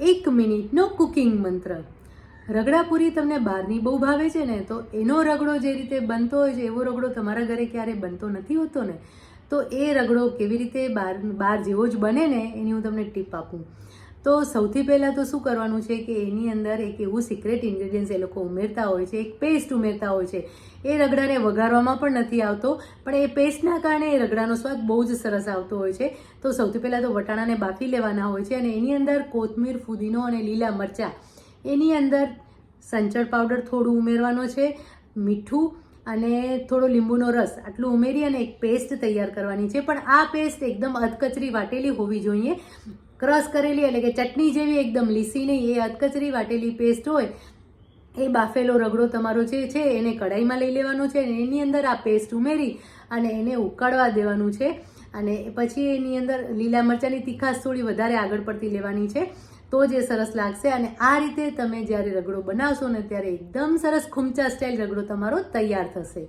એક મિનિટનો કુકિંગ મંત્ર. રગડાપુરી તમને બહારની બહુ ભાવે છે ને, તો એનો રગડો જે રીતે બનતો હોય છે, એવો રગડો તમારા ઘરે ક્યારે બનતો નથી હોતો ને, તો એ રગડો કેવી રીતે બહાર બહાર જેવો જ બને ને, એની હું તમને ટીપ આપું. તો સૌથી પહેલાં તો શું કરવાનું છે કે એની અંદર એક એવું સિક્રેટ ઇન્ગ્રીડિયન્ટ્સ એ લોકો ઉમેરતા હોય છે, એક પેસ્ટ ઉમેરતા હોય છે. એ રગડાને વઘારવામાં પણ નથી આવતો, પણ એ પેસ્ટના કારણે એ રગડાનો સ્વાદ બહુ જ સરસ આવતો હોય છે. તો સૌથી પહેલાં તો વટાણાને બાફી લેવાના હોય છે અને એની અંદર કોથમીર, ફુદીનો અને લીલા મરચાં. એની અંદર સંચળ પાવડર થોડું ઉમેરવાનો છે, મીઠું અને થોડો લીંબુનો રસ. આટલું ઉમેરી અને એક પેસ્ટ તૈયાર કરવાની છે. પણ આ પેસ્ટ એકદમ અધકચરી વાટેલી હોવી જોઈએ. ક્રશ કરેલી એટલે કે ચટણી જેવી એકદમ લીસી નહીં. એ અધકચરી વાટેલી પેસ્ટ હોય, એ બાફેલો રગડો તમારો જે છે, એને કઢાઈમાં લઈ લેવાનો છે અને એની અંદર આ પેસ્ટ ઉમેરી અને એને ઉકાળવા દેવાનું છે. અને પછી એની અંદર લીલા મરચાંની તીખાશ થોડી વધારે આગળ પડતી લેવાની છે. તો જ એ સરસ લાગશે અને આ રીતે તમે જ્યારે રગડો બનાવશો ને ત્યારે એકદમ સરસ ખૂમચા સ્ટાઇલ રગડો તમારો તૈયાર થશે.